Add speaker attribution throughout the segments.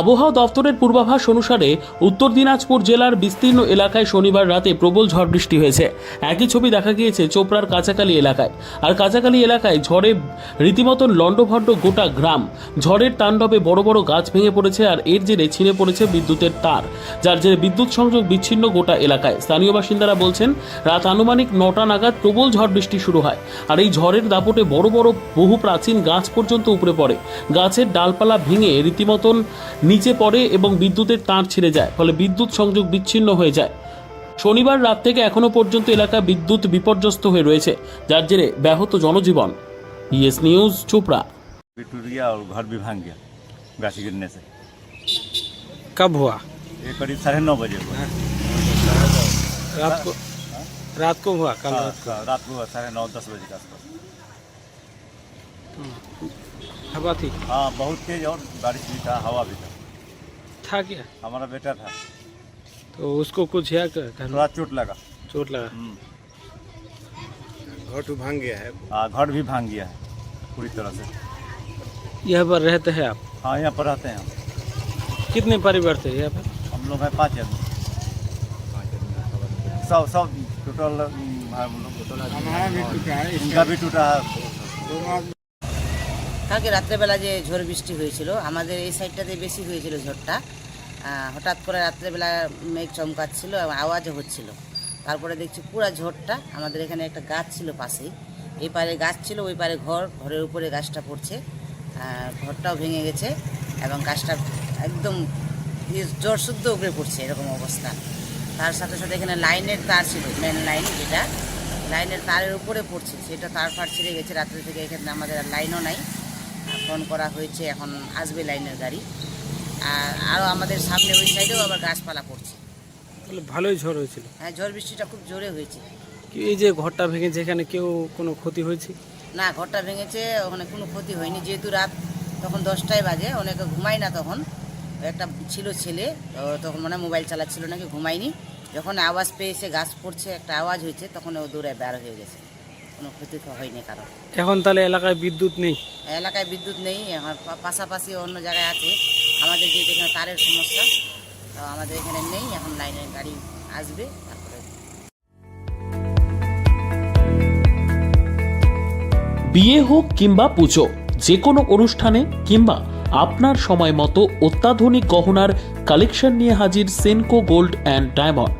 Speaker 1: আবহাওয়া দপ্তরের পূর্বাভাস অনুসারে উত্তর দিনাজপুর জেলার বিস্তীর্ণ এলাকায় শনিবার রাতে প্রবল ঝড় বৃষ্টি হয়েছে। একই ছবি দেখা গিয়েছে চোপড়ার কাঁচাকালী এলাকায়। আর কাঁচাকালী এলাকায় ঝড়ে রীতিমতন লণ্ডভণ্ড গোটা গ্রাম। ঝড়ের তাণ্ডবে বড় বড় গাছ ভেঙে পড়েছে আর এর জেরে ছিঁড়ে পড়েছে বিদ্যুতের তার, যার জেরে বিদ্যুৎ সংযোগ বিচ্ছিন্ন গোটা এলাকায়। স্থানীয় বাসিন্দারা বলছেন, রাত আনুমানিক নটা নাগাদ প্রবল ঝড় বৃষ্টি শুরু হয় আর এই ঝড়ের দাপটে বড় বড় বহু প্রাচীন গাছ পর্যন্ত উপরে পড়ে। গাছের ডালপালা ভেঙে রীতিমতন নিচে পড়ে এবং বিদ্যুতের তার ছিঁড়ে যায় ফলে বিদ্যুৎ সংযোগ বিচ্ছিন্ন হয়ে যায় শনিবার রাত থেকে এখনো পর্যন্ত এলাকা বিদ্যুৎ বিপর্যস্ত হয়ে রয়েছে যার জেরে ব্যাহত জনজীবন ইয়েস নিউজ চোপড়া
Speaker 2: भी टूट गया और घर भी भांग गया गाछी गिरने से
Speaker 3: कब हुआ
Speaker 2: ये करीब साढ़े नौ बजे हुआ
Speaker 3: रात को रात को हुआ कल
Speaker 2: हाँ,
Speaker 3: रात को
Speaker 2: हाँ, रात को हुआ साढ़े नौ दस बजे के आसपास
Speaker 3: हवा थी
Speaker 2: हाँ बहुत तेज और बारिश भी था हवा भी था
Speaker 3: था क्या?
Speaker 2: हमारा बेटा था।
Speaker 3: तो उसको कुछ है घर
Speaker 2: थोड़ा चोट लगा।
Speaker 3: चोट लगा।
Speaker 2: हम्म,
Speaker 4: घर तो भाँग गया है।
Speaker 2: हाँ घर भी भाँग गया है पूरी तरह से।
Speaker 3: यहाँ पर रहते हैं आप?
Speaker 2: हाँ यहाँ पर रहते हैं हम।
Speaker 3: कितने परिवार थे यहाँ पर?
Speaker 2: हम लोग हैं पाँच आदमी। सब सब टोटल हम लोग
Speaker 4: हमारा भी टूटा है
Speaker 2: इनका भी टूटा है।
Speaker 5: কালকে রাত্রেবেলা যে ঝড় বৃষ্টি হয়েছিল, আমাদের এই সাইডটাতে বেশি হয়েছিল ঝড়টা। হঠাৎ করে রাত্রেবেলা মেঘ চমকাচ্ছিল এবং আওয়াজও হচ্ছিল। তারপরে দেখছি পুরো ঝড়টা, আমাদের এখানে একটা গাছ ছিল পাশেই। এই পারে গাছ ছিল, ওই পারে ঘর, ঘরের উপরে গাছটা পড়ছে। ঘরটাও ভেঙে গেছে এবং গাছটা একদম জ্বর শুদ্ধ উপরে পড়ছে, এরকম অবস্থা। তার সাথে সাথে এখানে লাইনের তার ছিল মেন লাইন যেটা। লাইনের তারের উপরে পড়ছে, সেটা তার ফার ছিঁড়ে গেছে, রাত্রে থেকে এখানে আমাদের লাইনও নাই। ফোন করা হয়েছে এখন আসবে লাইনের গাড়ি। আর আরও আমাদের সামনে ওই সাইডেও আবার গাছপালা পড়ছে।
Speaker 3: তাহলে ভালোই ঝড় হয়েছিল।
Speaker 5: হ্যাঁ ঝড় বৃষ্টিটা খুব জোরে হয়েছে।
Speaker 3: কি এই যে ঘরটা ভেঙেছে এখানে কেউ কোনো ক্ষতি হয়েছে?
Speaker 5: না ঘরটা ভেঙেছে ওখানে কোনো ক্ষতি হয়নি। যেহেতু রাত তখন দশটায় বাজে অনেকে ঘুমায় না তখন। একটা ছিল ছেলে তখন মানে মোবাইল চালাচ্ছিল নাকি ঘুমায়নি। যখন আওয়াজ পেয়েছে গাছ পড়ছে একটা আওয়াজ হয়েছে তখন ও দূরে বের হয়ে গেছে। কোনো ক্ষতি হয়নি কারও।
Speaker 3: এখন তাহলে এলাকায় বিদ্যুৎ নেই?
Speaker 5: এলাকায় বিদ্যুৎ নেই এখন পাশাপাশি অন্য জায়গায় আছে। আমাদের যেহেতু এখানে তারের সমস্যা তো আমাদের এখানে নেই এখন লাইনের গাড়ি আসবে তারপরে।
Speaker 1: বিয়ে হোক কিংবা পুজো যে কোনো অনুষ্ঠানে কিংবা আপনার সময় মতো অত্যাধুনিক গহনার কালেকশন নিয়ে হাজির সেনকো গোল্ড অ্যান্ড ডায়মন্ড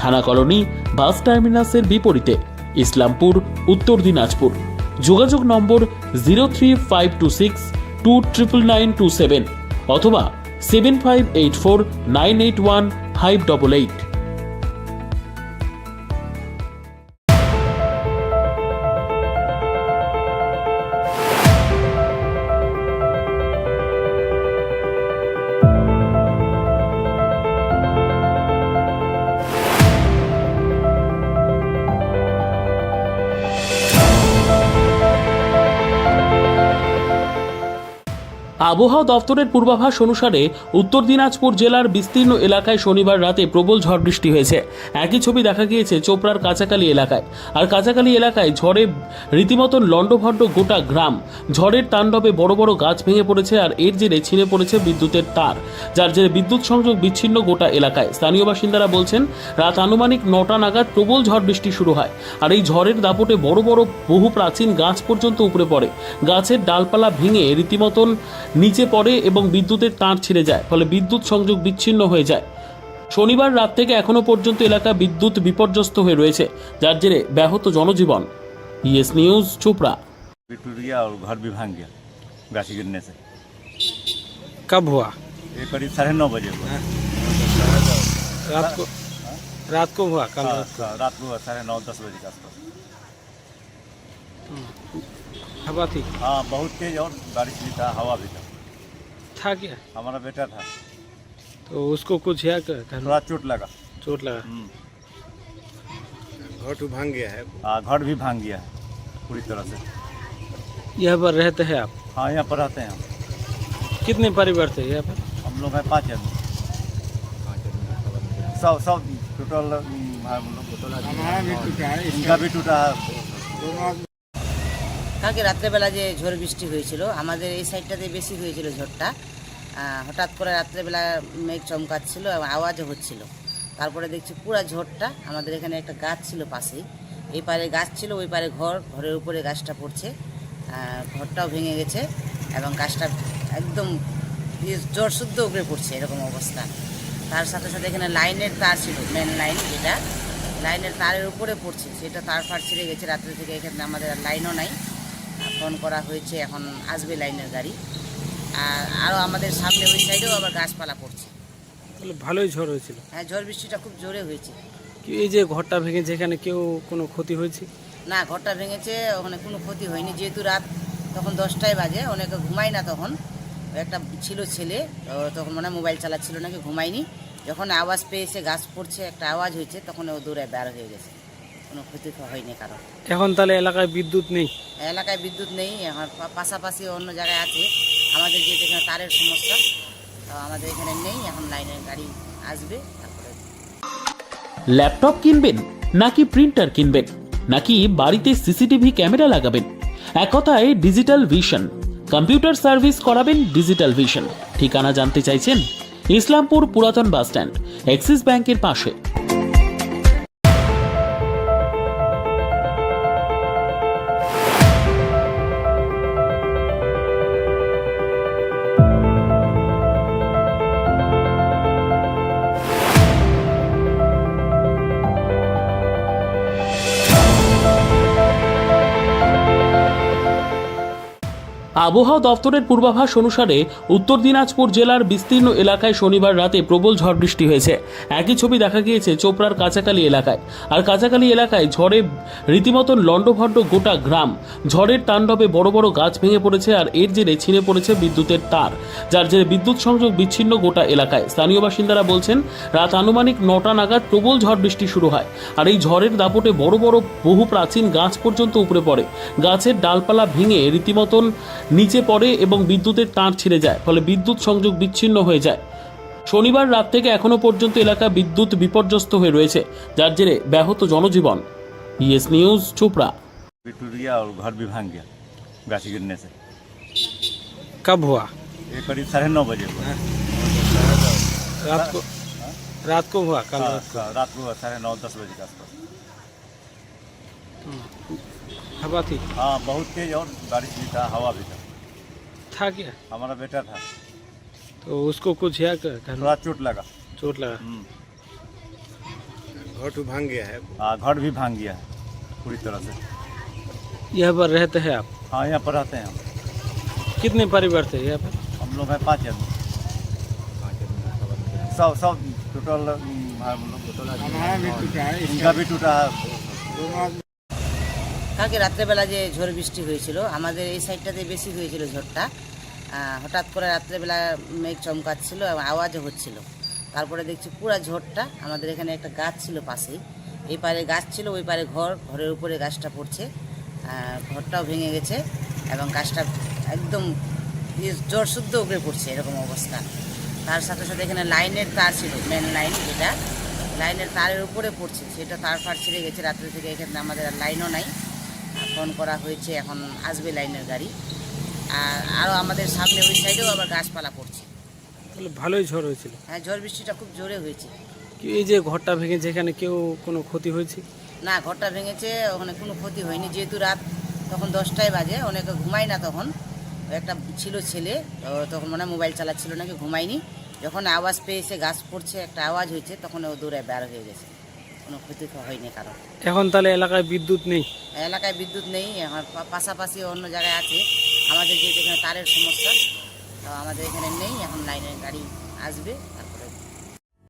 Speaker 1: থানা কলোনি বাস টার্মিনাসের বিপরীতে, ইসলামপুর, উত্তর দিনাজপুর। যোগাযোগ number zero three five two six two triple nine two seven অথবা seven five eight four nine eight one five double eight. আবহাওয়া দপ্তরের পূর্বাভাস অনুসারে উত্তর দিনাজপুর জেলার বিস্তীর্ণ এলাকায় শনিবার রাতে প্রবল ঝড় বৃষ্টি হয়েছে। একই ছবি দেখা গিয়েছে চোপড়ার কাঁচাকালী এলাকায়। আর কাঁচাকালী এলাকায় ঝড়ে রীতিমতন লণ্ডভণ্ড গোটা গ্রাম। ঝড়ের তাণ্ডবে বড় বড় গাছ ভেঙে পড়েছে আর এর জেরে ছিঁড়ে পড়েছে বিদ্যুতের তার, যার জেরে বিদ্যুৎ সংযোগ বিচ্ছিন্ন গোটা এলাকায়। স্থানীয় বাসিন্দারা বলছেন, রাত আনুমানিক নটা নাগাদ প্রবল ঝড় বৃষ্টি শুরু হয় আর এই ঝড়ের দাপটে বড় বড় বহু প্রাচীন গাছ পর্যন্ত উপরে পড়ে। গাছের ডালপালা ভেঙে রীতিমতন নিচে পড়ে এবং বিদ্যুতের তার ছিঁড়ে যায় ফলে বিদ্যুৎ সংযোগ বিচ্ছিন্ন হয়ে যায় শনিবার রাত থেকে এখনো পর্যন্ত এলাকা বিদ্যুৎ বিপর্যস্ত হয়ে রয়েছে যার জেরে ব্যাহত জনজীবন ইয়েস নিউজ চোপড়া
Speaker 2: भी टूट गया और घर भी भांग गया गाछी गिरने से
Speaker 3: कब हुआ
Speaker 2: ये करीब साढ़े नौ बजे हुआ
Speaker 3: रात को रात को हुआ कल
Speaker 2: हाँ,
Speaker 3: रात को
Speaker 2: हाँ, रात को हुआ साढ़े नौ दस बजे के आसपास
Speaker 3: हवा थी
Speaker 2: हाँ बहुत तेज और बारिश भी था हवा भी था
Speaker 3: था क्या?
Speaker 2: हमारा बेटा था।
Speaker 3: तो उसको कुछ है
Speaker 2: थोड़ा चोट लगा।
Speaker 3: चोट लगा?
Speaker 2: हम्म।
Speaker 4: तो भाँग गया है।
Speaker 2: हाँ घर भी भाँग गया है पूरी तरह से।
Speaker 3: यहाँ पर रहते हैं आप?
Speaker 2: हाँ यहाँ पर रहते हैं हम।
Speaker 3: कितने परिवार थे यहाँ पर?
Speaker 2: हम लोग हैं पाँच आदमी। सब सब टोटल
Speaker 4: हमारा भी टूटा है
Speaker 2: इनका भी टूटा है।
Speaker 5: কালকে রাত্রেবেলা যে ঝড় বৃষ্টি হয়েছিল, আমাদের এই সাইডটাতে বেশি হয়েছিল ঝড়টা। হঠাৎ করে রাত্রেবেলা মেঘ চমকাচ্ছিল এবং আওয়াজও হচ্ছিল। তারপরে দেখছি পুরা ঝড়টা, আমাদের এখানে একটা গাছ ছিল পাশেই। এই পারে গাছ ছিল, ওই পারে ঘর, ঘরের উপরে গাছটা পড়ছে। ঘরটাও ভেঙে গেছে এবং গাছটা একদম জ্বর শুদ্ধ উপরে পড়ছে এরকম অবস্থা। তার সাথে সাথে এখানে লাইনের তার ছিল মেন লাইন যেটা। লাইনের তারের উপরে পড়ছে, সেটা তার ফার ছিঁড়ে গেছে, রাত্রে থেকে এখানে আমাদের লাইনও নাই। ফোন করা হয়েছে এখন আসবে লাইনের গাড়ি। আর আরও আমাদের সামনে ওই সাইডেও আবার গাছপালা পড়ছে।
Speaker 3: তাহলে ভালোই ঝড় হয়েছিল।
Speaker 5: হ্যাঁ ঝড় বৃষ্টিটা খুব জোরে হয়েছে।
Speaker 3: কি এই যে ঘরটা ভেঙেছে এখানে কেউ কোনো ক্ষতি হয়েছে?
Speaker 5: না ঘরটা ভেঙেছে ওখানে কোনো ক্ষতি হয়নি। যেহেতু রাত তখন দশটায় বাজে অনেকে ঘুমায় না তখন। একটা ছিল ছেলে তখন মনে মোবাইল চালাচ্ছিল নাকি ঘুমায়নি। যখন আওয়াজ পেয়েছে গাছ পড়ছে একটা আওয়াজ হয়েছে তখন ও দূরে বের হয়ে গেছে। কোনো ক্ষতি হয়নি কারও।
Speaker 3: এখন তাহলে এলাকায় বিদ্যুৎ নেই?
Speaker 5: এলাকায় বিদ্যুৎ নেই এখন পাশাপাশি অন্য জায়গায় আছে। আমাদের যেহেতু এখানে তারের সমস্যা তো আমাদের এখানে নেই এখন লাইনের গাড়ি আসবে তারপরে
Speaker 1: ল্যাপটপ কিনবেন নাকি প্রিন্টার কিনবেন নাকি বাড়িতে সিসিটিভি ক্যামেরা লাগাবেন? এক কথায় ডিজিটাল ভিশন কম্পিউটার সার্ভিস করাবেন ডিজিটাল ভিশন। ঠিকানা জানতে চাইছেন ইসলামপুর পুরাতন বাস স্ট্যান্ড এক্সিস ব্যাংকের পাশে। আবহাওয়া দপ্তরের পূর্বাভাস অনুসারে উত্তর দিনাজপুর জেলার বিস্তীর্ণ এলাকায় শনিবার রাতে প্রবল ঝড় বৃষ্টি হয়েছে। একই ছবি দেখা গিয়েছে চোপড়ার কাঁচাকালী এলাকায়। আর কাঁচাকালী এলাকায় ঝড়ে রীতিমতন লণ্ডভণ্ড গোটা গ্রাম। ঝড়ের তাণ্ডবে বড় বড় গাছ ভেঙে পড়েছে আর এর জেরে ছিঁড়ে পড়েছে বিদ্যুতের তার, যার জেরে বিদ্যুৎ সংযোগ বিচ্ছিন্ন গোটা এলাকায়। স্থানীয় বাসিন্দারা বলছেন, রাত আনুমানিক নটা নাগাদ প্রবল ঝড় বৃষ্টি শুরু হয়। আর এই ঝড়ের দাপটে বড় বড় বহু প্রাচীন গাছ পর্যন্ত উপরে পড়ে। গাছের ডালপালা ভেঙে রীতিমতন নিচে পড়ে এবং বিদ্যুতের তার ছিঁড়ে যায় ফলে বিদ্যুৎ সংযোগ বিচ্ছিন্ন হয়ে যায় শনিবার রাত থেকে এখনো পর্যন্ত এলাকা বিদ্যুৎ বিপর্যস্ত হয়ে রয়েছে যার জেরে ব্যাহত জনজীবন ইয়েস নিউজ চোপড়া
Speaker 2: भी टूट गया और घर भी भांग गया गाछी गिरने से
Speaker 3: कब हुआ
Speaker 2: ये करीब साढ़े नौ बजे हुआ
Speaker 3: रात को रात को हुआ कल
Speaker 2: हाँ,
Speaker 3: रात को
Speaker 2: रात को साढ़े नौ दस बजे के आसपास
Speaker 3: हवा थी
Speaker 2: हाँ बहुत तेज और बारिश भी था हवा भी था
Speaker 3: था क्या
Speaker 2: हमारा बेटा था
Speaker 3: तो उसको कुछ है क्या घर में
Speaker 2: थोड़ा चोट लगा
Speaker 3: चोट लगा
Speaker 2: हम्म।
Speaker 4: घर तो भांग गया है
Speaker 2: हाँ घर भी भांग गया है पूरी तरह से
Speaker 3: यहाँ पर रहते हैं आप
Speaker 2: हाँ यहाँ पर रहते हैं हम
Speaker 3: कितने परिवार थे यहाँ पर
Speaker 2: हम लोग हैं पाँच आदमी सब सब टोटल हम लोग
Speaker 4: हमारा भी टूटा है
Speaker 2: इनका
Speaker 4: इसका
Speaker 2: भी टूटा है
Speaker 4: दोनों आदमी
Speaker 5: কালকে রাত্রেবেলা যে ঝড় বৃষ্টি হয়েছিল আমাদের এই সাইডটাতে বেশি হয়েছিল ঝড়টা আহ, হঠাৎ করে রাত্রেবেলা মেঘ চমকাচ্ছিল এবং আওয়াজও হচ্ছিল। তারপরে দেখছি পুরা ঝড়টা আমাদের এখানে একটা গাছ ছিল পাশেই। এই পারে গাছ ছিল, ওই পারে ঘর, ঘরের উপরে গাছটা পড়ছে। ঘরটাও ভেঙে গেছে এবং গাছটা একদম জ্বর শুদ্ধ উপরে পড়ছে এরকম অবস্থা। তার সাথে সাথে এখানে লাইনের তার ছিল মেন লাইন যেটা। লাইনের তারের উপরে পড়ছে, সেটা তার ফার ছিঁড়ে গেছে। রাত্রে থেকে এখানে আমাদের লাইনও নাই। ফোন করা হয়েছে, এখন আসবে লাইনের গাড়ি। আর আরও আমাদের সামনে ওই সাইডেও আবার গাছপালা পড়ছে।
Speaker 3: তাহলে ভালোই ঝড় হয়েছিল।
Speaker 5: হ্যাঁ ঝড় বৃষ্টিটা খুব জোরে হয়েছে।
Speaker 3: কি এই যে ঘরটা ভেঙেছে এখানে কেউ কোনো ক্ষতি হয়েছে?
Speaker 5: না ঘরটা ভেঙেছে ওখানে কোনো ক্ষতি হয়নি। যেহেতু রাত তখন দশটায় বাজে অনেকে ঘুমায় না তখন। একটা ছিল ছেলে তখন মনে হয় মোবাইল চালাচ্ছিল নাকি ঘুমায়নি। যখন আওয়াজ পেয়েছে গাছ পড়ছে একটা আওয়াজ হয়েছে তখন ও দূরে বের হয়ে গেছে। কোনো ক্ষতি হয়নি কারও।
Speaker 3: এখন তাহলে এলাকায় বিদ্যুৎ নেই?
Speaker 5: এলাকায় বিদ্যুৎ নেই পাশাপাশি অন্য জায়গায় আছে। আমাদের যেহেতু এখানে তারের সমস্যা তো আমাদের এখানে নেই এখন লাইনের গাড়ি আসবে।